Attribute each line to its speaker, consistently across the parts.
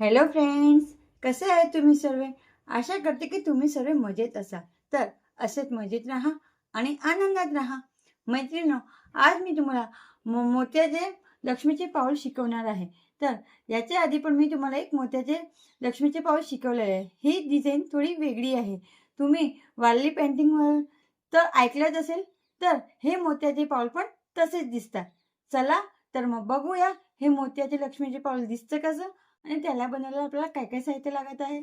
Speaker 1: Hello friends कसे आहे तुम्ही सर्व? आशा करते की तुम्ही सर्व मजेत असाल. तर असेच मजेत राहा आणि आनंदात राहा. मैत्रिणो आज मी तुम्हाला मो मोत्याचे लक्ष्मीचे पाऊल शिकवणार आहे. तर याच्या आधी पण मी तुम्हाला एक मोत्याचे लक्ष्मीचे पाऊल शिकवलेले आहे. ही डिझाईन थोडी वेगळी आहे. तुम्ही वारली पेंटिंगवर तर ऐकलंच असेल तर हे मोत्याचे पाऊल पण तसेच दिसतात. चला तर मग बघूया हे मोत्याचे लक्ष्मीचे पाऊल दिसतं कसं? आणि त्याला बनवायला आपल्याला काय काय साहित्य लागत आहे?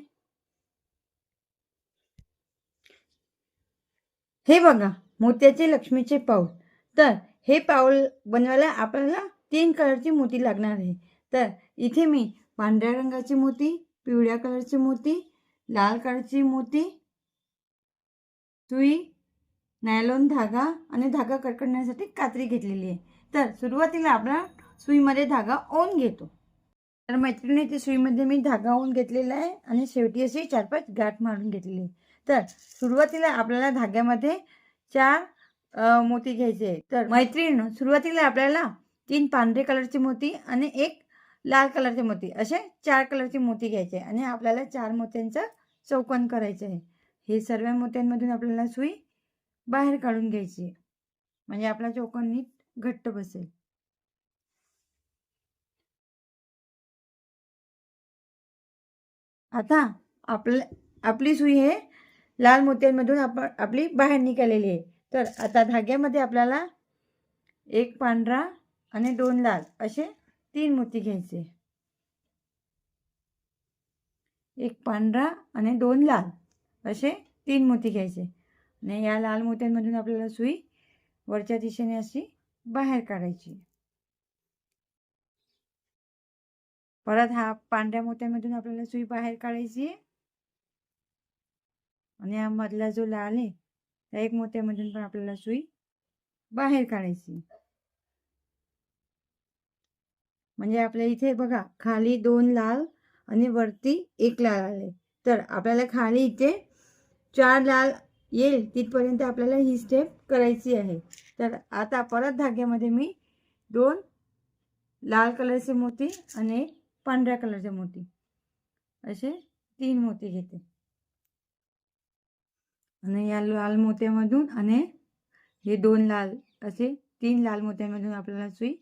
Speaker 1: हे बघा मोत्याचे लक्ष्मीचे पाऊल. तर हे पाऊल बनवायला आपल्याला तीन कलरची मोती लागणार आहे. तर इथे मी पांढऱ्या रंगाची मोती पिवळ्या कलरची मोती लाल कलरची मोती सुई नायलॉन धागा आणि धागा कडकडण्यासाठी कात्री घेतलेली आहे. तर सुरुवातीला आपला सुईमध्ये धागा ओन घेतो. तर मैत्रिणी ते सुईमध्ये मी धागा घेतलेला आहे आणि शेवटी अशी चार पाच गाठ मारून घेतलेली आहे. तर सुरुवातीला आपल्याला धाग्यामध्ये चार मोती घ्यायचे आहे तर मैत्रीण सुरुवातीला आपल्याला तीन पांढरे कलरची मोती आणि एक लाल कलरचे मोती असे चार कलरचे मोती घ्यायचे आणि आपल्याला चार मोत्यांचं चौकन करायचं आहे. हे सर्व मोत्यांमधून आपल्याला सुई बाहेर काढून घ्यायची आहे. म्हणजे आपला चौकन नीट घट्ट बसेल. आता आपल्या आपली सुई हे लाल मोत्यांमधून आपण आपली बाहेर निघालेली आहे. तर आता धाग्यामध्ये आपल्याला एक पांढरा आणि दोन लाल असे तीन मोती घ्यायचे. एक पांढरा आणि दोन लाल असे तीन मोती घ्यायचे. आणि या लाल मोत्यांमधून आपल्याला सुई वरच्या दिशेने अशी बाहेर काढायची. परत हा पांढऱ्या मोत्यामधून आपल्याला सुई बाहेर काढायची आणि हा मधला जो लाल आहे त्या एक मोत्यामधून पण आपल्याला सुई बाहेर काढायची म्हणजे आपल्या इथे बघा खाली दोन लाल आणि वरती एक लाल आले. तर आपल्याला खाली इथे चार लाल येईल तिथपर्यंत आपल्याला ही स्टेप करायची आहे. तर आता परत धाग्यामध्ये मी दोन लाल कलरचे मोती आणि एक पांढऱ्या कलरचे मोती. असे तीन मोती घेते. आणि या लाल मोत्यामधून आणि हे दोन लाल असे तीन लाल मोत्यामधून आपल्याला सुई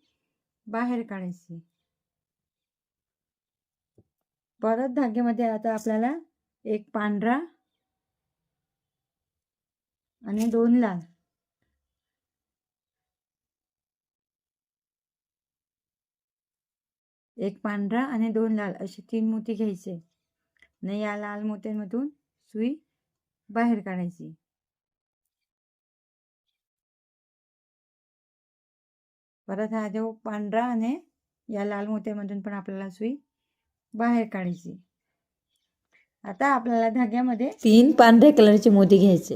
Speaker 1: बाहेर काढायची. परत धाग्यामध्ये आता आपल्याला एक पांढरा आणि दोन लाल. एक पांढरा आणि दोन लाल असे तीन मोती घ्यायचे. आणि या लाल मोत्यांमधून सुई बाहेर काढायची. परत हा जो पांढरा आणि या लाल मोत्यामधून पण आपल्याला सुई बाहेर काढायची. आता आपल्याला धाग्यामध्ये
Speaker 2: तीन पांढऱ्या कलरचे मोती घ्यायचे.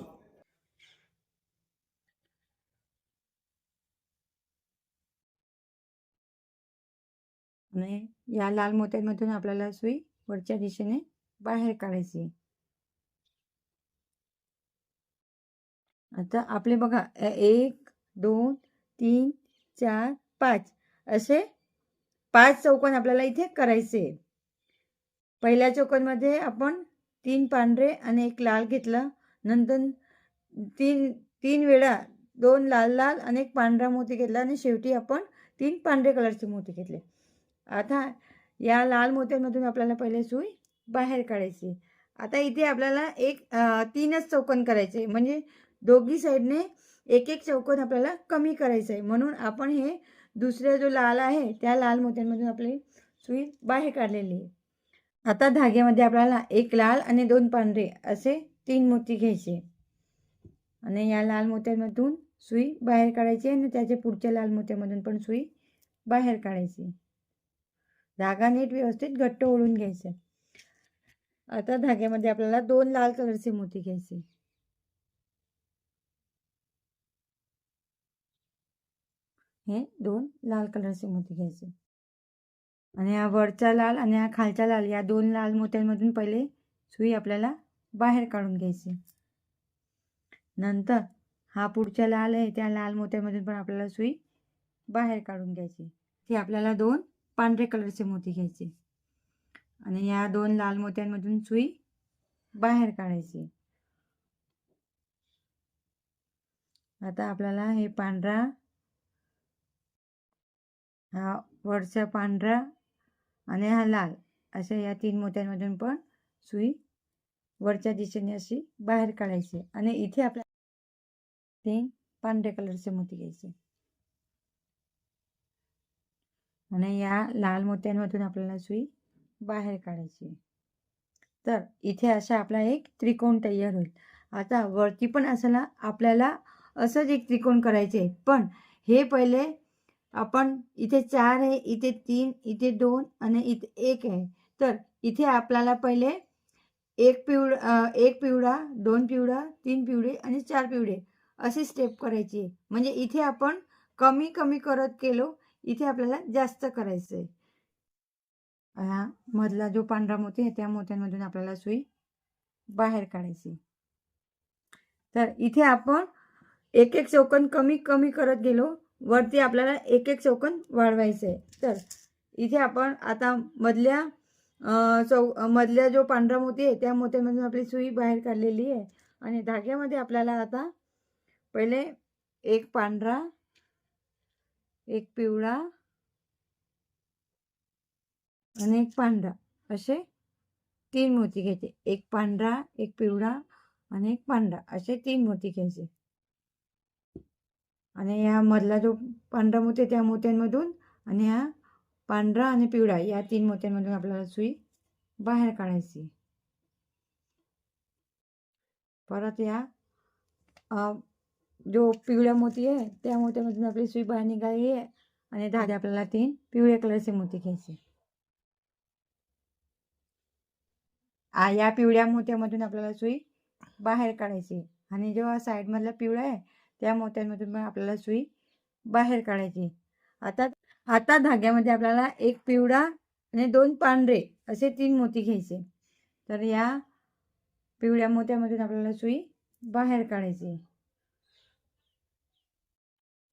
Speaker 1: आणि या लाल मोत्यांमधून आपल्याला सुई वरच्या दिशेने बाहेर काढायची आता आपले बघा एक दोन तीन चार पाच. असे पाच चौकोन आपल्याला इथे करायचे पहिल्या चौकोनमध्ये आपण तीन पांढरे आणि एक लाल घेतला. नंतर तीन तीन वेळा दोन लाल लाल आणि एक पांढरा मोती घेतला आणि शेवटी आपण तीन पांढरे कलरचे मोती घेतले. आता या लाल मोत्यांमधून आपल्याला पहिले सुई बाहेर काढायची. आता इथे आपल्याला एक तीनच चौकन करायचे. म्हणजे दोघी साईडने एक एक चौकन आपल्याला कमी करायचं आहे. म्हणून आपण हे दुसरे जो लाल आहे त्या लाल मोत्यांमधून आपली सुई बाहेर काढलेली आहे. आता धाग्यामध्ये आपल्याला एक लाल आणि दोन पांढरे असे तीन मोती घ्यायचे. आणि या लाल मोत्यांमधून सुई बाहेर काढायची आणि त्याच्या पुढच्या लाल मोत्यामधून पण सुई बाहेर काढायची. धागा नीट व्यवस्थित घट्ट ओढून घ्यायचे. आता धाग्यामध्ये आपल्याला दोन लाल कलरचे मोती घ्यायचे. हे दोन लाल कलरचे मोती घ्यायचे. आणि हा वरचा लाल आणि हा खालचा लाल या दोन लाल मोत्यांमधून पहिले सुई आपल्याला बाहेर काढून घ्यायची. नंतर हा पुढचा लाल आहे त्या लाल मोत्यामधून पण आपल्याला सुई बाहेर काढून घ्यायची. ती आपल्याला दोन पांढरे कलरचे मोती घ्यायचे. आणि या दोन लाल मोत्यांमधून सुई बाहेर काढायची. आता आपल्याला हे पांढरा हा वरचा पांढरा आणि हा लाल अशा या तीन मोत्यांमधून पण सुई वरच्या दिशेने अशी बाहेर काढायची. आणि इथे आपल्या तीन पांढऱ्या कलरचे मोती घ्यायचे. आणि या लाल मोत्यांमधून आपल्याला सुई बाहेर काढायची. तर इथे असा आपला एक त्रिकोण तयार होईल. आता वरती पण असला आपल्याला असंच एक त्रिकोण करायचे आहे पण हे पहिले आपण इथे चार आहे इथे तीन इथे दोन आणि इथे एक आहे. तर इथे आपल्याला पहिले एक पिवळ एक पिवळा दोन पिवळा तीन पिवळे आणि चार पिवळे अशी स्टेप करायची. आहे म्हणजे इथे आपण कमी कमी करत गेलो इथे आपल्याला जास्त करायचं आहे हा मधला जो पांढरा मोती आहे त्या मोत्यांमधून आपल्याला सुई बाहेर काढायची. तर इथे आपण एक एक चौकन कमी कमी करत गेलो. वरती आपल्याला एक एक चौकन वाढवायचं आहे तर इथे आपण आता मधल्या चौ मधल्या जो पांढरा मोती आहे त्या मोत्यामधून आपली सुई बाहेर काढलेली आहे. आणि धाग्यामध्ये आपल्याला आता पहिले एक पांढरा एक पिवळा आणि एक पांढरा. असे तीन मोती घ्यायचे. एक पांढरा एक पिवळा आणि एक पांढरा. असे तीन मोती घ्यायचे. आणि या मधला जो पांढरा मोती त्या मोत्यांमधून आणि हा पांढरा आणि पिवळा या तीन मोत्यांमधून आपल्याला सुई बाहेर काढायची. परत या जो पिवळ्या मोती आहे त्या मोत्यामधून आपली सुई बाहेर निघाली आहे आणि धागे आपल्याला तीन पिवळ्या कलरचे मोती घ्यायचे आ या पिवळ्या मोत्यामधून आपल्याला सुई बाहेर काढायची आणि जेव्हा साईडमधला पिवळा आहे त्या मोत्यांमधून पण आपल्याला सुई बाहेर काढायची आता आता धाग्यामध्ये आपल्याला एक पिवळा आणि दोन पांढरे असे तीन मोती घ्यायचे तर या पिवळ्या मोत्यामधून आपल्याला सुई बाहेर काढायची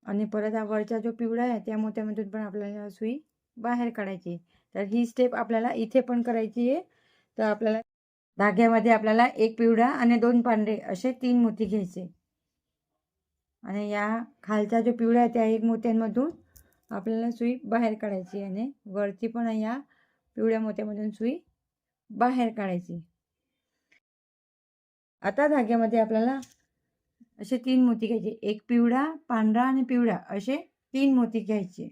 Speaker 1: आणि परत हा वरचा जो पिवळा आहे त्या मोत्यामधून पण आपल्याला सुई बाहेर काढायची तर ही स्टेप आपल्याला इथे पण करायची आहे. तर आपल्याला धाग्यामध्ये आपल्याला एक पिवळा आणि दोन पांढरे असे तीन मोती घ्यायचे आणि या खालचा जो पिवळा आहे त्या एक मोत्यांमधून आपल्याला सुई बाहेर काढायची आणि वरती पण या पिवळ्या मोत्यामधून सुई बाहेर काढायची आता धाग्यामध्ये आपल्याला असे तीन मोती घ्यायचे. एक पिवळा पांढरा आणि पिवळा असे तीन मोती घ्यायचे.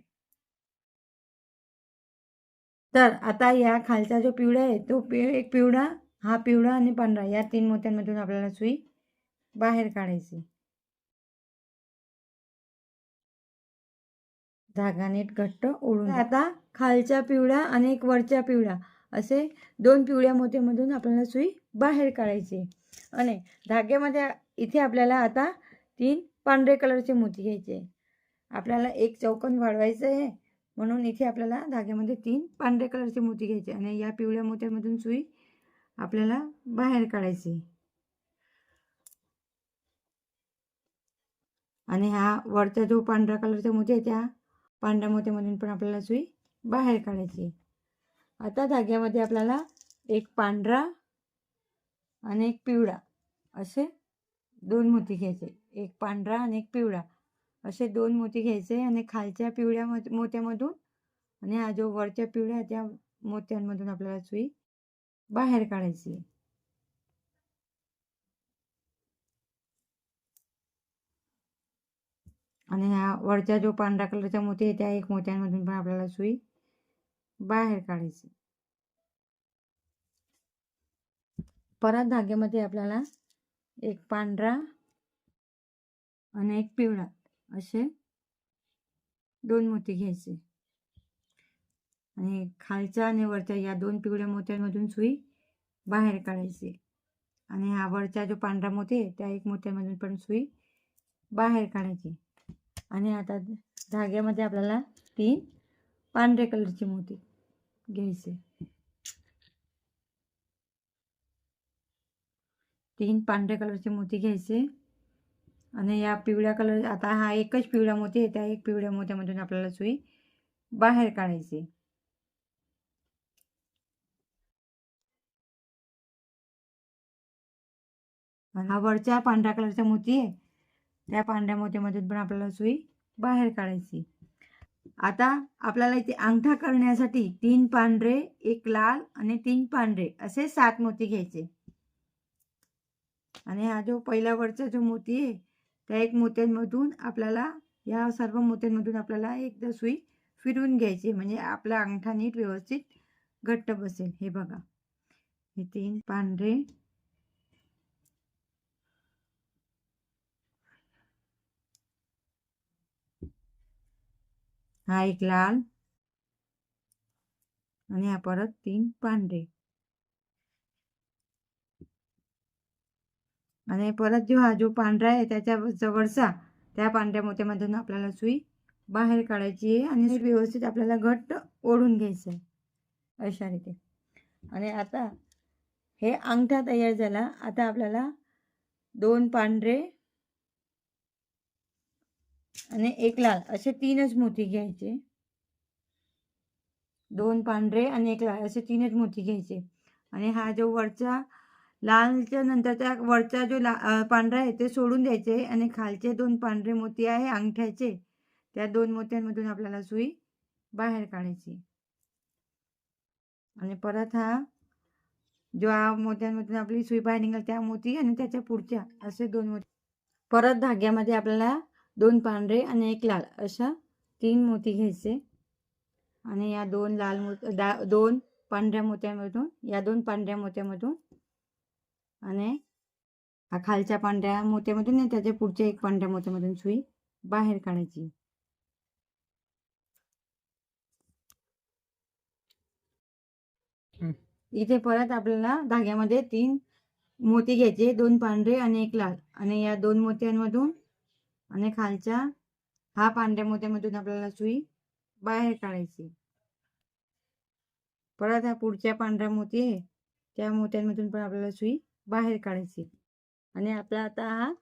Speaker 1: तर आता या खालचा जो पिवळा आहे तो पि एक पिवळा हा पिवळा आणि पांढरा या तीन मोत्यांमधून आपल्याला सुई बाहेर काढायची. धागा नीट घट्ट ओढून आता खालच्या पिवळा आणि एक वरच्या पिवळा असे दोन पिवळ्या मोत्यामधून आपल्याला सुई बाहेर काढायची. आणि धाग्यामध्ये इथे आपल्याला आता तीन पांढरे कलरचे मोती घ्यायचे आपल्याला एक चौकन वाढवायचं आहे. म्हणून इथे आपल्याला धाग्यामध्ये तीन पांढरे कलरचे मोती घ्यायचे आणि या पिवळ्या मोत्यामधून सुई आपल्याला बाहेर काढायची आणि हा वरचा जो पांढरा कलरचा मोती आहे त्या पांढऱ्या मोत्यामधून पण आपल्याला सुई बाहेर काढायची आता धाग्यामध्ये आपल्याला एक पांढरा आणि एक पिवळा असे दोन मोती घ्यायचे. एक पांढरा आणि एक पिवळा. असे दोन मोती घ्यायचे आणि खालच्या पिवळ्या मोत्यामधून आणि हा जो वरच्या पिवळ्या त्या मोत्यांमधून आपल्याला सुई बाहेर काढायची आणि ह्या वरच्या जो पांढरा कलरचा मोती आहे त्या एक मोत्यांमधून पण आपल्याला सुई बाहेर काढायची परत धाग्यामध्ये आपल्याला एक पांढरा आणि एक पिवळा. असे दोन मोती घ्यायचे. आणि खालच्या आणि वरच्या या दोन पिवळ्या मोत्यांमधून सुई बाहेर काढायची. आणि हा वरचा जो पांढरा मोती आहे त्या एक मोत्यामधून पण सुई बाहेर काढायची. आणि आता धाग्यामध्ये आपल्याला तीन पांढरे कलरचे मोती घ्यायचे. तीन पांढऱ्या कलरचे मोती घ्यायचे. आणि या पिवळ्या कलर आता हा एकच पिवळा मोती आहे त्या एक पिवळ्या मोत्यामधून आपल्याला सुई बाहेर काढायची. हा वरच्या पांढऱ्या कलरच्या मोती आहे त्या पांढऱ्या मोत्यामधून पण आपल्याला सुई बाहेर काढायची. आता आपल्याला इथे अंगठा करण्यासाठी तीन पांढरे एक लाल आणि तीन पांढरे असे सात मोती घ्यायचे. आणि हा जो पहिला वरचा जो मोती आहे त्या एक मोत्यांमधून आपल्याला या सर्व मोत्यांमधून आपल्याला एकदा सुई फिरवून घ्यायची म्हणजे आपला अंगठा नीट व्यवस्थित घट्ट बसेल. हे बघा. हे तीन पांढरे. हा एक लाल. आणि हा परत तीन पांढरे. आणि परत जो हा जो पांढरा आहे त्याच्या जवळचा त्या पांढऱ्या मोत्यामधून आपल्याला सुई बाहेर काढायची आहे आणि व्यवस्थित आपल्याला घट्ट ओढून घ्यायचं आहे. अशा रीती आणि आता हे अंगठा तयार झाला. आता आपल्याला दोन पांढरे आणि एक लाल असे तीनच मोती घ्यायचे. दोन पांढरे आणि एक लाल असे तीनच मोती घ्यायचे. आणि हा जो वरचा लालच्या नंतर त्या वरचा जो ला पांढरा आहे ते सोडून द्यायचे आणि खालचे दोन पांढरे मोती आहे अंगठ्याचे. त्या दोन मोत्यांमधून आपल्याला सुई बाहेर काढायची. आणि परत हा जो मोत्यांमधून आपली सुई बाहेर निघाल त्या मोती आणि त्याच्या पुढच्या असे दोन मोती. परत धाग्यामध्ये आपल्याला दोन पांढरे आणि एक लाल अशा तीन मोती घ्यायचे. आणि या दोन लाल मोत दा दोन पांढऱ्या मोत्यांमधून या दोन पांढऱ्या मोत्यामधून आणि हा खालच्या पांढऱ्या मोत्यामधून आणि त्याच्या पुढच्या एक पांढऱ्या मोत्यामधून सुई बाहेर काढायची. इथे परत आपल्याला धाग्यामध्ये तीन मोती घ्यायचे दोन पांढरे आणि एक लाल. आणि या दोन मोत्यांमधून आणि खालच्या हा पांढऱ्या मोत्यामधून आपल्याला सुई बाहेर काढायची. परत हा पुढच्या पांढरा मोती आहे त्या मोत्यांमधून पण आपल्याला सुई बाहेर काढायची. आणि आपला आता हा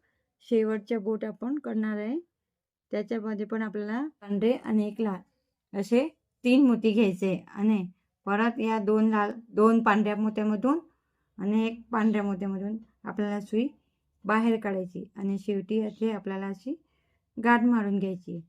Speaker 1: शेवटच्या बोट आपण करणार आहे. त्याच्यामध्ये पण आपल्याला पांढरे आणि एक लाल असे तीन मोती घ्यायचे आणि परत या दोन लाल दोन पांढऱ्या मोत्यामधून आणि एक पांढऱ्या मोत्यामधून आपल्याला सुई बाहेर काढायची आणि शेवटी असे आपल्याला अशी गाठ मारून घ्यायची.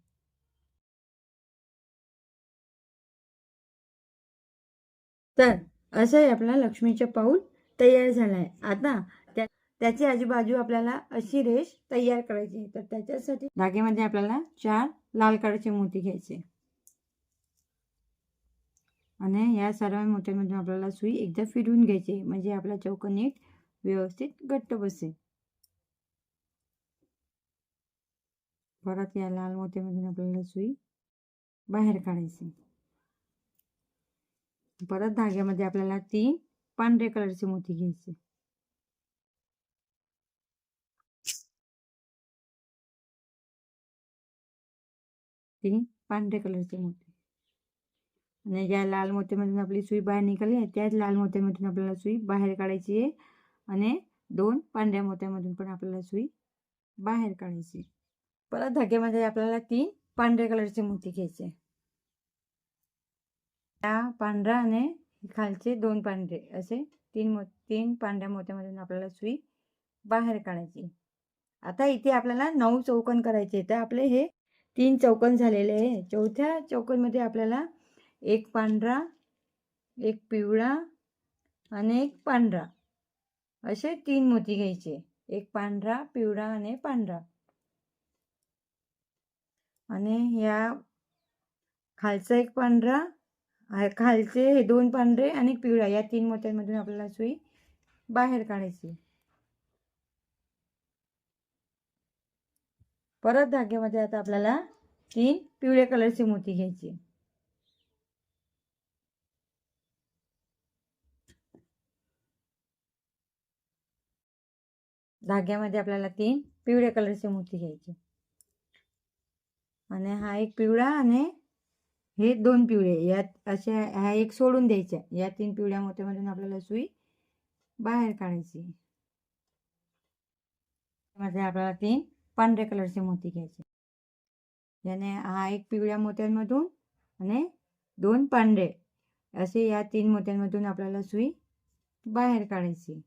Speaker 1: तर असं आहे आपला लक्ष्मीचं पाऊल. तयार झालाय. आहे आता त्या त्याची आजूबाजू आपल्याला अशी रेष तयार करायची तर त्याच्यासाठी धागेमध्ये आपल्याला चार लाल कलरचे मोती घ्यायचे. आणि या सर्व मोत्यांमधून आपल्याला सुई एकदा फिरवून घ्यायची म्हणजे आपला चौक नीट व्यवस्थित घट्ट बसेल. परत या लाल मोत्यामधून आपल्याला सुई बाहेर काढायची परत धाग्यामध्ये आपल्याला तीन पांढऱ्या कलरचे मोती घ्यायचे. तीन पांढऱ्या कलरचे मोती. आणि ज्या लाल मोत्यामधून आपली सुई बाहेर निघाली आहे त्याच लाल मोत्यामधून आपल्याला सुई बाहेर काढायची आहे. आणि दोन पांढऱ्या मोत्यामधून पण आपल्याला सुई बाहेर काढायची परत धाग्यामध्ये आपल्याला तीन पांढऱ्या कलरचे मोती घ्यायचे त्या पांढरा आणि खालचे दोन पांढरे असे तीन मो तीन पांढऱ्या मोत्यामधून आपल्याला सुई बाहेर काढायची. आता इथे आपल्याला नऊ चौकन करायचे तर आपले हे तीन चौकन झालेले आहे. चौथ्या चौकनमध्ये आपल्याला एक पांढरा एक पिवळा आणि एक पांढरा असे तीन मोती घ्यायचे. एक पांढरा पिवळा आणि पांढरा. आणि या खालचा एक पांढरा खालचे हे दोन पांढरे आणि पिवळा या तीन मोत्यांमधून आपल्याला सुई बाहेर काढायची परत धाग्यामध्ये आता आपल्याला तीन पिवळ्या कलरची मोती घ्यायची धाग्यामध्ये आपल्याला तीन पिवळ्या कलरची मोती घ्यायची आणि हा एक पिवळा आणि हे दोन पिवळे यात अशा ह्या एक सोडून द्यायच्या या तीन पिवळ्या मोत्यामधून आपल्याला सुई बाहेर काढायची. मध्ये आपल्याला तीन पांढऱ्या कलरचे मोती घ्यायचे. याने हा एक पिवळ्या मोत्यांमधून आणि दोन पांढरे असे या तीन मोत्यांमधून आपल्याला सुई बाहेर काढायची.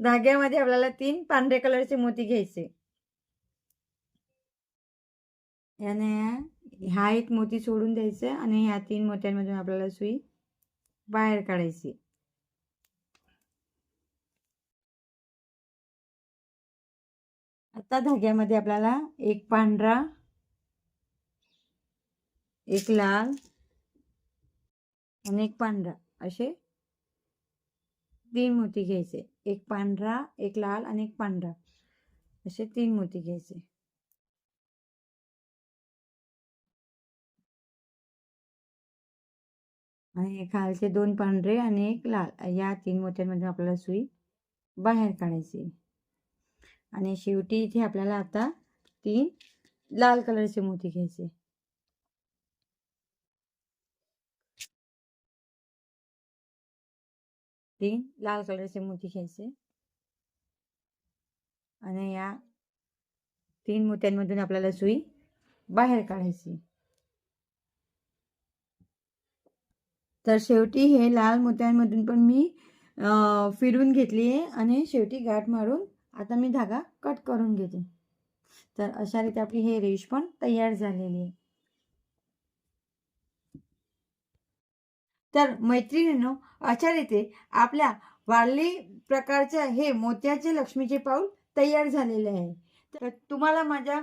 Speaker 1: धाग्यामध्ये आपल्याला तीन पांढरे कलरचे मोती घ्यायचे. याने हा एक मोती सोडून द्यायचा आणि ह्या तीन मोत्यांमधून आपल्याला सुई बाहेर काढायची. आता धाग्यामध्ये आपल्याला एक पांढरा एक लाल आणि एक पांढरा असे तीन मोती घ्यायचे. एक पांढरा एक लाल आणि एक पांढरा असे तीन मोती घ्यायचे. आणि खालचे दोन पांढरे आणि एक लाल. या तीन मोत्यांमधून आपल्याला सुई बाहेर काढायची. आणि शेवटी इथे आपल्याला आता तीन लाल कलरचे मोती घ्यायचे. तीन लाल कलरचे मोती घ्यायचे. आणि या तीन मोत्यांमधून आपल्याला सुई बाहेर काढायची. तर शेवटी हे लाल मोत्यांमधून पण मी फिरून घेतली आहे आणि शेवटी गाठ मारून आता मी धागा कट करून घेते. तर अशा रीती आपली हे रेश पण तयार झालेली आहे. तर मैत्रिणींनो अशा रीते आपल्या वारली प्रकारचे हे मोत्याचे लक्ष्मीचे पाऊल तयार झालेले आहे. तर तुम्हाला माझ्या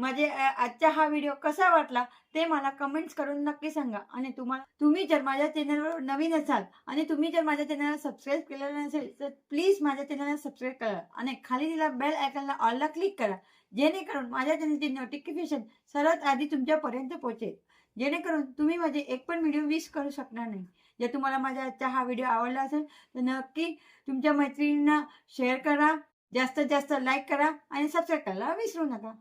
Speaker 1: माझे आजचा हा व्हिडिओ कसा वाटला ते मला कमेंट्स करून नक्की सांगा. आणि तुम्हाला तुम्ही जर माझ्या चॅनलवर नवीन असाल आणि तुम्ही जर माझ्या चॅनलला सबस्क्राईब केलेलं नसेल तर प्लीज माझ्या चॅनलला सबस्क्राईब करा आणि खाली दिला बेल आयकॉनला ऑलला क्लिक करा. जेणेकरून माझ्या चॅनलची नोटिफिकेशन सर्वात आधी तुमच्यापर्यंत पोहोचेल. जेणेकरून तुम्ही माझे एक पण व्हिडिओ मिस करू शकणार नाही. जर तुम्हाला माझा आजचा हा व्हिडिओ आवडला असेल तर नक्की तुमच्या मैत्रिणींना शेअर करा जास्तीत जास्त लाईक करा आणि सबस्क्राईब करायला विसरू नका.